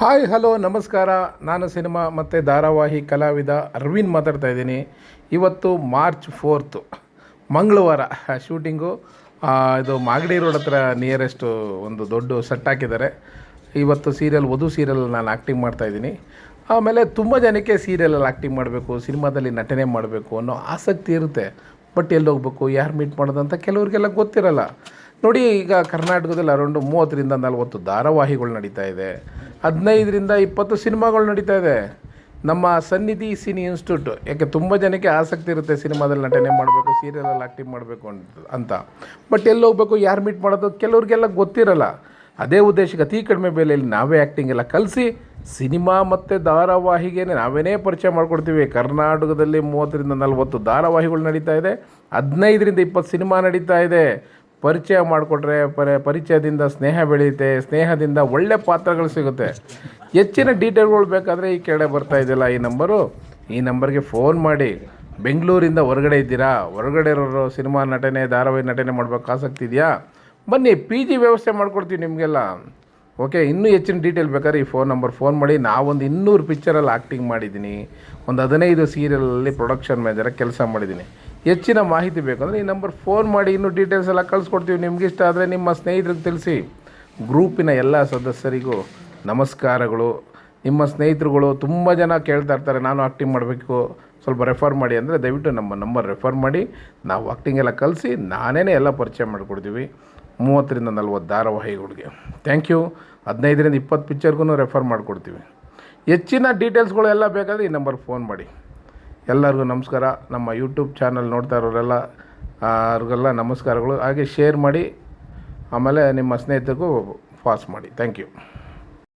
Hi, hello, ನಮಸ್ಕಾರ. ನಾನು cinema ಮತ್ತು ಧಾರಾವಾಹಿ ಕಲಾವಿದ ಅರವಿಂದ್ ಮಾತಾಡ್ತಾ ಇದ್ದೀನಿ. ಇವತ್ತು ಮಾರ್ಚ್ ಫೋರ್ತು, ಮಂಗಳವಾರ ಶೂಟಿಂಗು. ಇದು ಮಾಗಡಿ ರೋಡ್ ಹತ್ರ ನಿಯರೆಸ್ಟು ಒಂದು ದೊಡ್ಡ ಸೆಟ್ ಹಾಕಿದ್ದಾರೆ. ಇವತ್ತು ಸೀರಿಯಲ್ ವಧು ಸೀರಿಯಲ್ ನಾನು ಆ್ಯಕ್ಟಿಂಗ್ ಮಾಡ್ತಾಯಿದ್ದೀನಿ ಆಮೇಲೆ ತುಂಬ ಜನಕ್ಕೆ ಸೀರಿಯಲಲ್ಲಿ ಆ್ಯಕ್ಟಿಂಗ್ ಮಾಡಬೇಕು, ಸಿನಿಮಾದಲ್ಲಿ ನಟನೆ ಮಾಡಬೇಕು ಅನ್ನೋ ಆಸಕ್ತಿ ಇರುತ್ತೆ. ಬಟ್ ಎಲ್ಲಿ ಹೋಗ್ಬೇಕು, ಯಾರು ಮೀಟ್ ಮಾಡೋದು ಅಂತ ಕೆಲವ್ರಿಗೆಲ್ಲ ಗೊತ್ತಿರಲ್ಲ. ನೋಡಿ, ಈಗ ಕರ್ನಾಟಕದಲ್ಲಿ ಅರೌಂಡು ಮೂವತ್ತರಿಂದ ನಲವತ್ತು ಧಾರಾವಾಹಿಗಳು ನಡೀತಾ ಇದೆ. ಹದಿನೈದರಿಂದ ಇಪ್ಪತ್ತು ಸಿನಿಮಾಗಳು ನಡೀತಾ ಇದೆ. ನಮ್ಮ ಸನ್ನಿಧಿ ಸಿನಿ ಇನ್ಸ್ಟಿಟ್ಯೂಟ್, ಯಾಕೆ ತುಂಬ ಜನಕ್ಕೆ ಆಸಕ್ತಿ ಇರುತ್ತೆ ಸಿನಿಮಾದಲ್ಲಿ ನಟನೆ ಮಾಡಬೇಕು, ಸೀರಿಯಲಲ್ಲಿ ಆ್ಯಕ್ಟಿಂಗ್ ಮಾಡಬೇಕು ಅಂತ ಬಟ್ ಎಲ್ಲಿ ಹೋಗ್ಬೇಕು, ಯಾರು ಮೀಟ್ ಮಾಡೋದು, ಕೆಲವ್ರಿಗೆಲ್ಲ ಗೊತ್ತಿರಲ್ಲ. ಅದೇ ಉದ್ದೇಶಕ್ಕೆ ಅತಿ ಕಡಿಮೆ ಬೆಲೆಯಲ್ಲಿ ನಾವೇ ಆ್ಯಕ್ಟಿಂಗ್ ಎಲ್ಲ ಕಲಿಸಿ, ಸಿನಿಮಾ ಮತ್ತು ಧಾರಾವಾಹಿಗೆ ನಾವೇನೇ ಪರಿಚಯ ಮಾಡಿಕೊಡ್ತೀವಿ. ಕರ್ನಾಟಕದಲ್ಲಿ ಮೂವತ್ತರಿಂದ ನಲವತ್ತು ಧಾರಾವಾಹಿಗಳು ನಡೀತಾ ಇದೆ. ಹದಿನೈದರಿಂದ ಇಪ್ಪತ್ತು ಸಿನಿಮಾ ನಡೀತಾ ಇದೆ. ಪರಿಚಯ ಮಾಡಿಕೊಟ್ರೆ ಪರಿ, ಪರಿಚಯದಿಂದ ಸ್ನೇಹ ಬೆಳೆಯುತ್ತೆ, ಸ್ನೇಹದಿಂದ ಒಳ್ಳೆ ಪಾತ್ರಗಳು ಸಿಗುತ್ತೆ. ಹೆಚ್ಚಿನ ಡೀಟೇಲ್ಗಳು ಬೇಕಾದರೆ ಈ ಕೆಳಗೆ ಬರ್ತಾ ಇದೆಯಲ್ಲ ಈ ನಂಬರು. ಈ ನಂಬರ್ಗೆ ಫೋನ್ ಮಾಡಿ. ಬೆಂಗಳೂರಿಂದ ಹೊರಗಡೆ ಇದ್ದೀರಾ? ಹೊರಗಡೆ ಇರೋರು ಸಿನಿಮಾ ನಟನೆ, ಧಾರಾವಾಹಿ ನಟನೆ ಮಾಡಬೇಕು ಆಸಕ್ತಿ ಇದೆಯಾ? ಬನ್ನಿ, ಪಿ ಜಿ ವ್ಯವಸ್ಥೆ ಮಾಡಿಕೊಡ್ತೀವಿ ನಿಮಗೆಲ್ಲ. ಓಕೆ, ಇನ್ನೂ ಹೆಚ್ಚಿನ ಡೀಟೇಲ್ ಬೇಕಾದ್ರೆ ಈ ಫೋನ್ ನಂಬರ್ ಫೋನ್ ಮಾಡಿ. ನಾವೊಂದು ಇನ್ನೂರು ಪಿಕ್ಚರಲ್ಲಿ ಆ್ಯಕ್ಟಿಂಗ್ ಮಾಡಿದ್ದೀನಿ. ಒಂದು ಹದಿನೈದು ಸೀರಿಯಲಲ್ಲಿ ಪ್ರೊಡಕ್ಷನ್ ಮ್ಯಾನೇಜರಾಗಿ ಕೆಲಸ ಮಾಡಿದ್ದೀನಿ. ಹೆಚ್ಚಿನ ಮಾಹಿತಿ ಬೇಕಂದರೆ ಈ ನಂಬರ್ ಫೋನ್ ಮಾಡಿ ಇನ್ನೂ ಡೀಟೇಲ್ಸ್ ಎಲ್ಲ ಕಳಿಸ್ಕೊಡ್ತೀವಿ. ನಿಮ್ಗೆ ಇಷ್ಟ ಆದರೆ ನಿಮ್ಮ ಸ್ನೇಹಿತರಿಗೆ ತಿಳಿಸಿ. ಗ್ರೂಪಿನ ಎಲ್ಲ ಸದಸ್ಯರಿಗೂ ನಮಸ್ಕಾರಗಳು. ನಿಮ್ಮ ಸ್ನೇಹಿತರುಗಳು ತುಂಬ ಜನ ಕೇಳ್ತಾ ಇರ್ತಾರೆ, ನಾನು ಆಕ್ಟಿಂಗ್ ಮಾಡಬೇಕು, ಸ್ವಲ್ಪ ರೆಫರ್ ಮಾಡಿ ಅಂದರೆ ದಯವಿಟ್ಟು ನಮ್ಮ ನಂಬರ್ ರೆಫರ್ ಮಾಡಿ. ನಾವು ಆಕ್ಟಿಂಗ್ ಎಲ್ಲ ಕಲಿಸಿ ನಾನೇ ಎಲ್ಲ ಪರಿಚಯ ಮಾಡಿಕೊಡ್ತೀವಿ. ಮೂವತ್ತರಿಂದ ನಲ್ವತ್ತು ಧಾರಾವಾಹಿಗಳಿಗೆ ಥ್ಯಾಂಕ್ ಯು ಹದಿನೈದರಿಂದ ಇಪ್ಪತ್ತು ಪಿಕ್ಚರ್ಗೂ ರೆಫರ್ ಮಾಡಿಕೊಡ್ತೀವಿ. ಹೆಚ್ಚಿನ ಡೀಟೇಲ್ಸ್ಗಳು ಎಲ್ಲ ಬೇಕಾದರೆ ಈ ನಂಬರ್ ಫೋನ್ ಮಾಡಿ. ಎಲ್ಲರಿಗೂ ನಮಸ್ಕಾರ. ನಮ್ಮ ಯೂಟ್ಯೂಬ್ ಚಾನಲ್ ನೋಡ್ತಾ ಇರೋರೆಲ್ಲ ಅವ್ರಿಗೆಲ್ಲ ನಮಸ್ಕಾರಗಳು. ಹಾಗೆ ಶೇರ್ ಮಾಡಿ, ಆಮೇಲೆ ನಿಮ್ಮ ಸ್ನೇಹಿತರಿಗೂ ಪಾಸ್ ಮಾಡಿ. Thank you